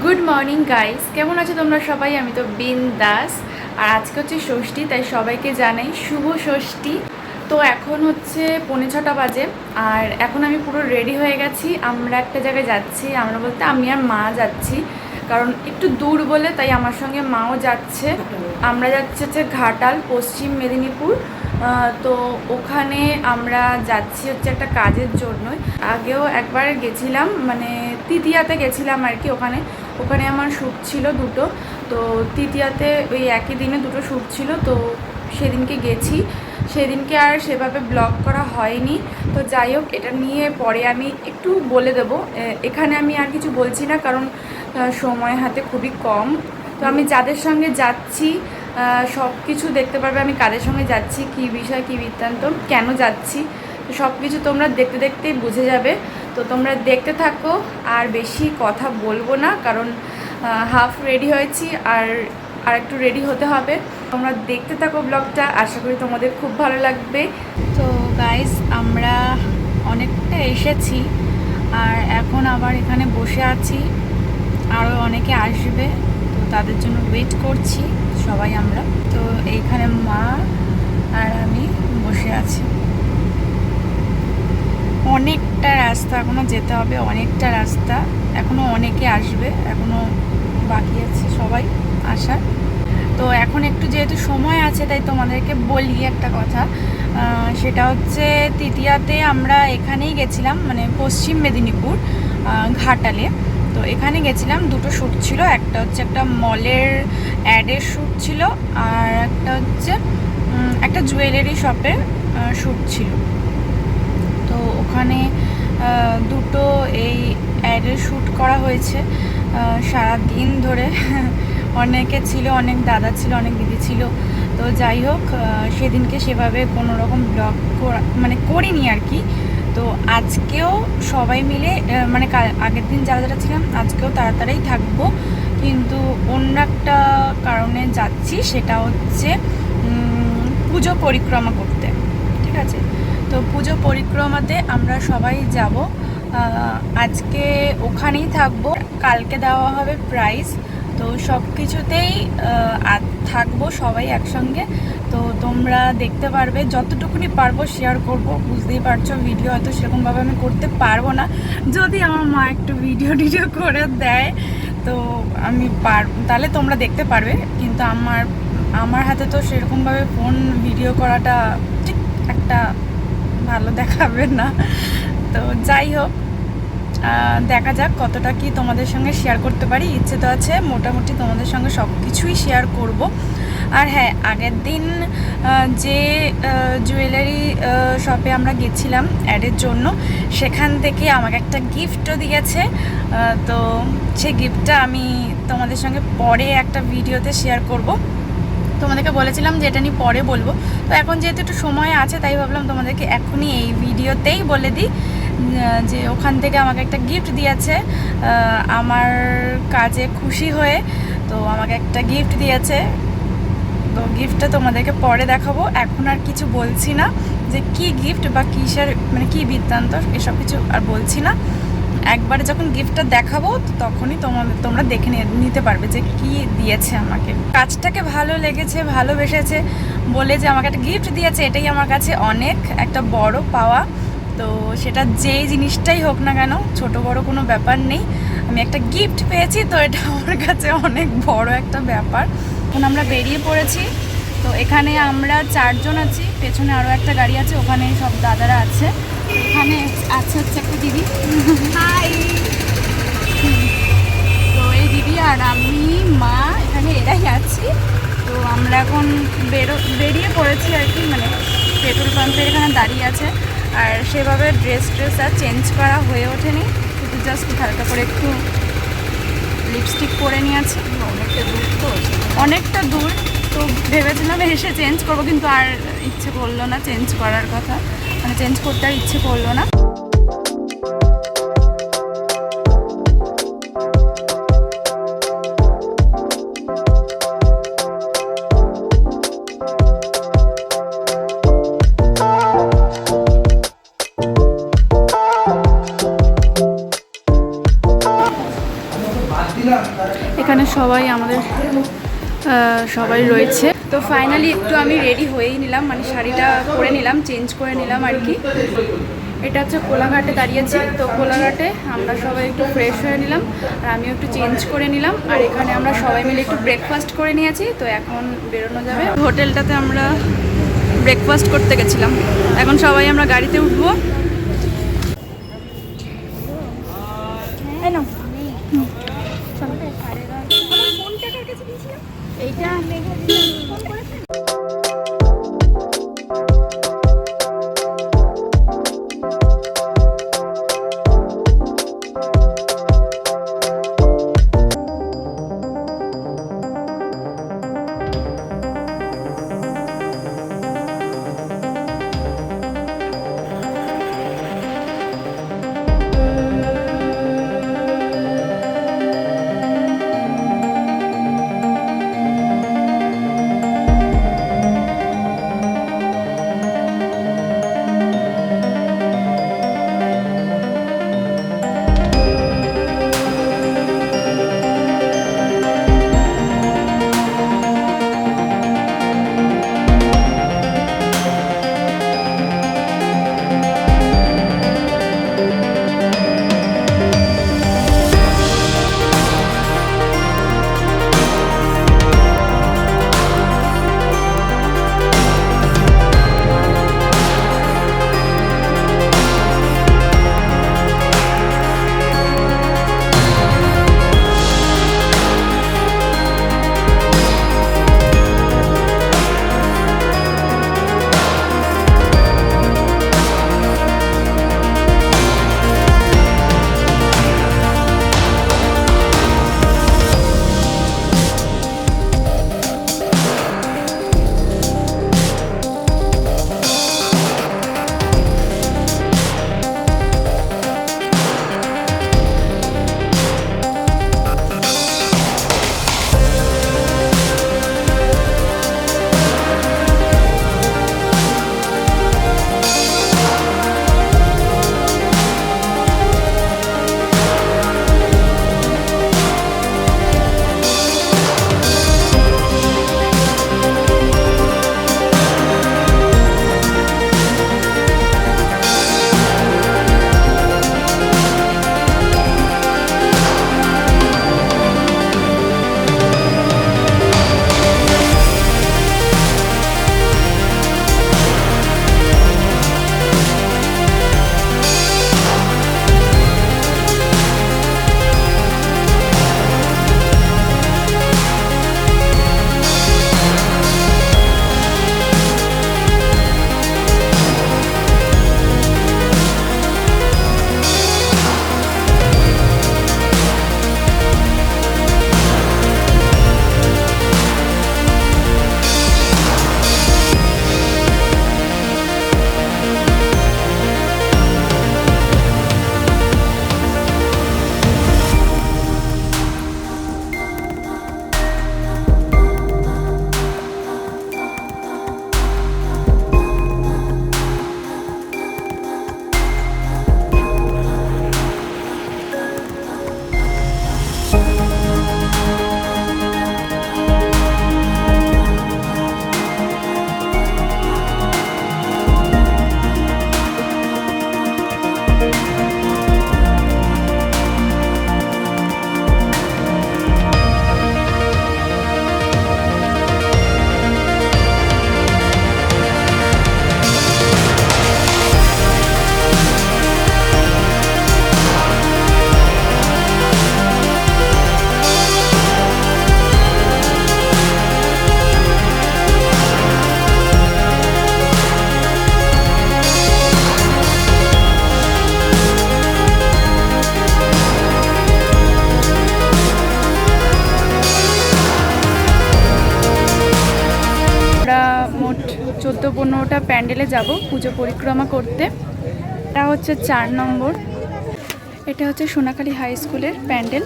Good morning guys কেমন আছো তোমরা সবাই? আমি তো বিন দাস আর আজকে হচ্ছে ষষ্ঠী, তাই সবাইকে জানাই শুভ ষষ্ঠী। তো এখন হচ্ছে পৌনে ছটা বাজে, আর এখন আমি পুরো রেডি হয়ে গেছি। আমরা একটা জায়গায় যাচ্ছি, আমরা বলতে আমি আর মা যাচ্ছি। কারণ একটু দূর বলে, তাই আমার সঙ্গে মাও যাচ্ছে। আমরা যাচ্ছি হচ্ছে ঘাটাল, পশ্চিম মেদিনীপুর। তো ওখানে আমরা যাচ্ছি হচ্ছে একটা কাজের জন্য আগেও একবার গেছিলাম মানে তৃতীয়াতে গেছিলাম আর কি ওখানে। ওখানে আমার শ্যুট ছিল দুটো, তো তৃতীয়াতে ওই একই দিনে দুটো শ্যুট ছিল, তো সেদিনকে গেছি। সেদিনকে আর সেভাবে ব্লগ করা হয়নি। তো যাই হোক, এটা নিয়ে পরে আমি একটু বলে দেবো। এখানে আমি আর কিছু বলছি না, কারণ সময় হাতে খুবই কম। তো আমি যাদের সঙ্গে যাচ্ছি সব কিছু দেখতে পারবে। আমি কাদের সঙ্গে যাচ্ছি, কি বিষয়, কি বৃত্তান্ত, কেন যাচ্ছি সব কিছু তোমরা দেখতে দেখতেই বুঝে যাবে। তো তোমরা দেখতে থাকো, আর বেশি কথা বলব না, কারণ হাফ রেডি হয়েছি, আর আর একটু রেডি হতে হবে। তোমরা দেখতে থাকো ব্লগটা আশা করি তোমাদের খুব ভালো লাগবে। তো গাইস আমরা অনেকটা এসেছি, আর এখন আবার এখানে বসে আছি। আরও অনেকে আসবে, তো তাদের জন্য ওয়েট করছি। সবাই আমরা। তো এইখানে মা আর আমি বসে আছি। অনেকটা রাস্তা, এখনও যেতে হবে, অনেকটা রাস্তা। এখনও অনেকে আসবে, এখনও বাকি আছে সবাই আসার। তো এখন একটু যেহেতু সময় আছে, তাই তোমাদেরকে বলি একটা কথা। সেটা হচ্ছে তৃতীয়াতে আমরা এখানেই গেছিলাম মানে পশ্চিম মেদিনীপুর ঘাটালে। তো এখানে গেছিলাম, দুটো শ্যুট ছিল, একটা হচ্ছে একটা মলের অ্যাডের শ্যুট ছিল আর একটা হচ্ছে একটা জুয়েলারি শপের শ্যুট ছিল। তো ওখানে দুটো এই অ্যাডের শ্যুট করা হয়েছে। সারা দিন ধরে অনেকে ছিল, অনেক দাদা ছিল, অনেক দিদি ছিল। তো যাই হোক সেদিনকে সেভাবে কোনো রকম ব্লগ মানে করিনি আর কি। তো আজকেও সবাই মিলে মানে আগের দিন যারা যারা ছিলাম, আজকেও তাড়াতাড়ি থাকব। কিন্তু অন্য একটা কারণে যাচ্ছি, সেটা হচ্ছে পুজো পরিক্রমা করতে, ঠিক আছে? তো পুজো পরিক্রমাতে আমরা সবাই যাব। আজকে ওখানেই থাকব। কালকে দেওয়া হবে প্রাইজ তো সব কিছুতেই থাকব সবাই একসঙ্গে। তোমরা দেখতে পারবে। যতটুকুনি পারব শেয়ার করব, বুঝতেই পারছ ভিডিও হয়তো সেরকমভাবে আমি করতে পারব না। যদি আমার মা একটু ভিডিও টিডিও করে দেয়, তো আমি পার তাহলে তোমরা দেখতে পারবে। কিন্তু আমার আমার হাতে তো সেরকমভাবে ফোন ভিডিও করাটা ঠিক একটা ভালো দেখাবে না। তো যাই হোক দেখা যাক কতটা কি তোমাদের সঙ্গে শেয়ার করতে পারি। ইচ্ছে তো আছে, মোটামুটি তোমাদের সঙ্গে সব কিছুই শেয়ার করব। আর হ্যাঁ আগের দিন যে জুয়েলারি শপে আমরা গেছিলাম অ্যাডের জন্য, সেখান থেকে আমাকে একটা গিফটও দিয়েছে। তো সেই গিফটটা আমি তোমাদের সঙ্গে পরে একটা ভিডিওতে শেয়ার করব। তোমাদেরকে বলেছিলাম যে এটা নিয়ে পরে বলব। তো এখন যেহেতু একটু সময় আছে, তাই ভাবলাম তোমাদেরকে এখনই এই ভিডিওতেই বলে দিই যে ওখান থেকে আমাকে একটা গিফট দিয়েছে। আমার কাজে খুশি হয়ে তো আমাকে একটা গিফট দিয়েছে। তো গিফটটা তোমাদেরকে পরে দেখাবো। এখন আর কিছু বলছি না যে কি গিফট বা কিসের মানে কি বৃত্তান্ত, এসব কিছু আর বলছি না। একবারে যখন গিফটটা দেখাবো তো তখনই তোমাদের তোমরা দেখে নিতে পারবে যে কি দিয়েছে আমাকে। কাজটাকে ভালো লেগেছে, ভালোবেসেছে বলে যে আমাকে একটা গিফট দিয়েছে, এটাই আমার কাছে অনেক একটা বড় পাওয়া। তো সেটা যেই জিনিসটাই হোক না কেন, ছোট বড় কোনো ব্যাপার নেই। আমি একটা গিফট পেয়েছি, তো এটা আমার কাছে অনেক বড় একটা ব্যাপার। এখন আমরা বেরিয়ে পড়েছি। তো এখানে আমরা চারজন আছি পেছনে আরও একটা গাড়ি আছে ওখানে সব দাদারা আছে। এখানে আছে হচ্ছে একটা দিদি। হাই তো এই দিদি আর আমি মা এখানে এরাই আছি। তো আমরা এখন বেরো বেরিয়ে পড়েছি আর কি মানে পেট্রোল পাম্পের এখানে দাঁড়িয়ে আছে। আর সেভাবে ড্রেস ট্রেস আর চেঞ্জ করা হয়ে ওঠেনি। শুধু জাস্ট হালকা করে একটু লিপস্টিক পরে নিয়েছি অনেকটা দূর তো, অনেকটা দূর। তো ভেবেছিলাম এসে চেঞ্জ করব, কিন্তু আর ইচ্ছে করল না চেঞ্জ করার কথা। মানে চেঞ্জ করতে আর ইচ্ছে করল না। সবাই আমাদের সবাই রয়েছে। তো ফাইনালি একটু আমি রেডি হয়েই নিলাম মানে শাড়িটা পরে নিলাম চেঞ্জ করে নিলাম আর কি। এটা হচ্ছে কোলাঘাটে দাঁড়িয়েছি। তো কোলাঘাটে আমরা সবাই একটু ফ্রেশ হয়ে নিলাম, আর আমিও একটু চেঞ্জ করে নিলাম। আর এখানে আমরা সবাই মিলে একটু ব্রেকফাস্ট করে নিয়েছি, তো এখন বেরোনো যাবে। হোটেলটাতে আমরা ব্রেকফাস্ট করতে গেছিলাম। এখন সবাই আমরা গাড়িতে উঠবো। এই প্যান্ডেলে যাব পুজো পরিক্রমা করতে। এটা হচ্ছে চার নম্বর। এটা হচ্ছে সোনাখালী হাই স্কুলের প্যান্ডেল।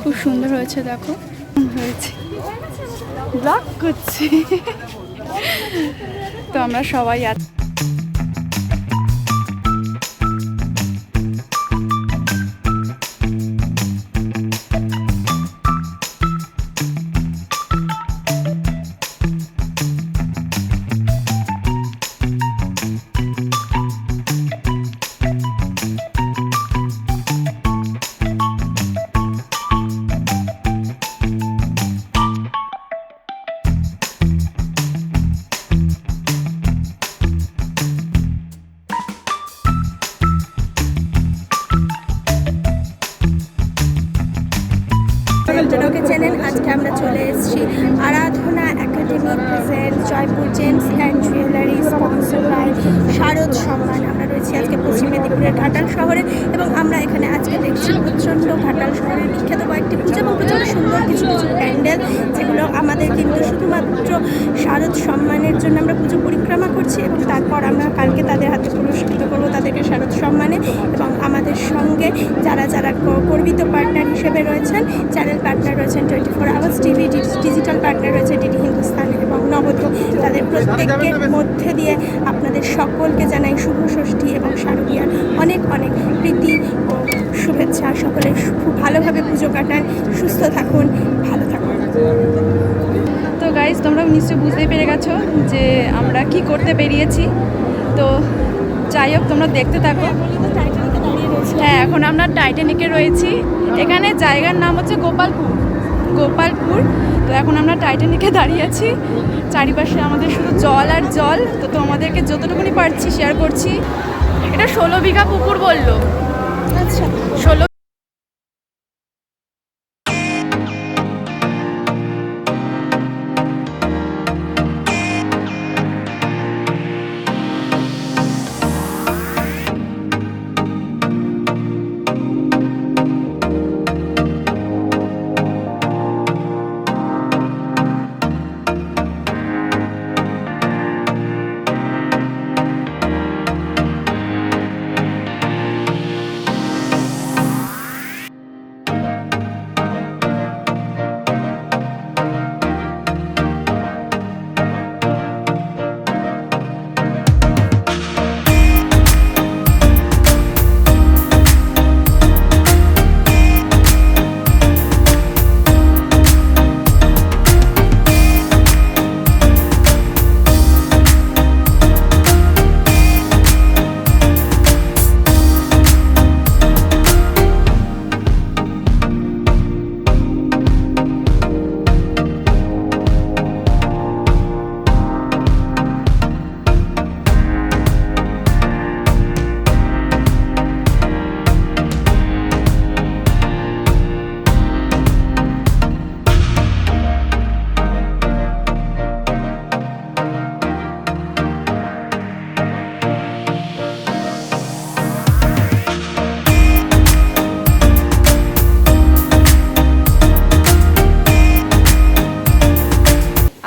খুব সুন্দর হয়েছে, দেখো। হয়েছে। ব্লক করছি। তো আমরা সবাই আছি। ঘাটাল শহরে এবং আমরা এখানে আজকে দেখছি প্রচণ্ড ঘাটাল শহরের বিখ্যাত কয়েকটি পুজো এবং প্রচণ্ড সুন্দর কিছু কিছু প্যান্ডেল যেগুলো আমাদের কিন্তু শুধুমাত্র শারদ সম্মানের জন্য আমরা পুজো পরিক্রমা করছি এবং তারপর আমরা কালকে তাদের হাতে পুরস্কৃত করব তাদেরকে শারদ সম্মানে এবং আমাদের সঙ্গে যারা যারা গর্বিত পার্টনার হিসেবে রয়েছেন চ্যানেল পার্টনার রয়েছেন twenty four hours TV digital partner রয়েছে ডিডি হিন্দুস্তান এবং নবদ্র তাদের প্রত্যেকের মধ্যে দিয়ে আপনাদের সকলকে জানাই শুভ ষষ্ঠী এবং শারদীয়ার অনেক অনেক প্রীতি ও শুভেচ্ছা। সকলে খুব ভালোভাবে পুজো কাটান, সুস্থ থাকুন, ভালো থাকুন। তো গাইজ তোমরা নিশ্চয়ই বুঝতেই পেরে গেছো যে আমরা কি করতে বেরিয়েছি। তো যাই হোক, তোমরা দেখতে থাকো। হ্যাঁ এখন আমরা টাইটানিকে রয়েছি। এখানে জায়গার নাম হচ্ছে গোপালপুর। গোপালপুর। তো এখন আমরা টাইটানিকে দাঁড়িয়ে আছি। চারিপাশে আমাদের শুধু জল আর জল। তো তোমাদেরকে যতটুকুনি পারছি শেয়ার করছি। এটা ষোলো বিঘা পুকুর বলল। আচ্ছা। ষোলো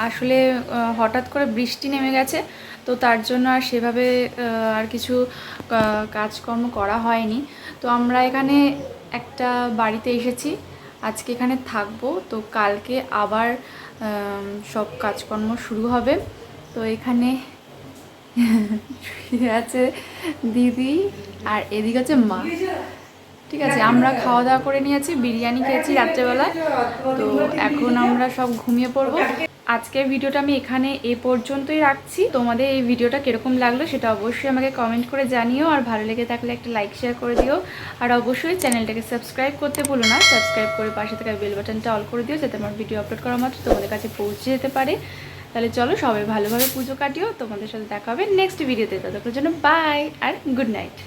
আসলে হঠাৎ করে বৃষ্টি নেমে গেছে, তো তার জন্য আর সেভাবে আর কিছু কাজকর্ম করা হয়নি। তো আমরা এখানে একটা বাড়িতে এসেছি, আজকে এখানে থাকব, তো কালকে আবার সব কাজকর্ম শুরু হবে। তো এখানে আছে দিদি আর এদিকে আছে মা। ঠিক আছে, আমরা খাওয়া দাওয়া করে নিয়েছি, বিরিয়ানি খেয়েছি রাত্রেবেলায়। তো এখন আমরা সব ঘুমিয়ে পড়ব। আজকের ভিডিওটা আমি এখানে এ পর্যন্তই রাখছি। তোমাদের এই ভিডিওটা কীরকম লাগল সেটা অবশ্যই আমাকে কমেন্ট করে জানিও, আর ভালো লেগে থাকলে একটা লাইক শেয়ার করে দিও। আর অবশ্যই চ্যানেলটাকে সাবস্ক্রাইব করতে ভুলো না। সাবস্ক্রাইব করে পাশে থাকা বেল বাটনটা অল করে দিও, যাতে আমার ভিডিও আপলোড করা মাত্র তোমাদের কাছে পৌঁছে যেতে পারে। তাহলে চলো সবাই ভালোভাবে পুজো কাটিও। তোমাদের সাথে দেখা হবে নেক্সট ভিডিওতে ততক্ষণের জন্য বাই আর গুড নাইট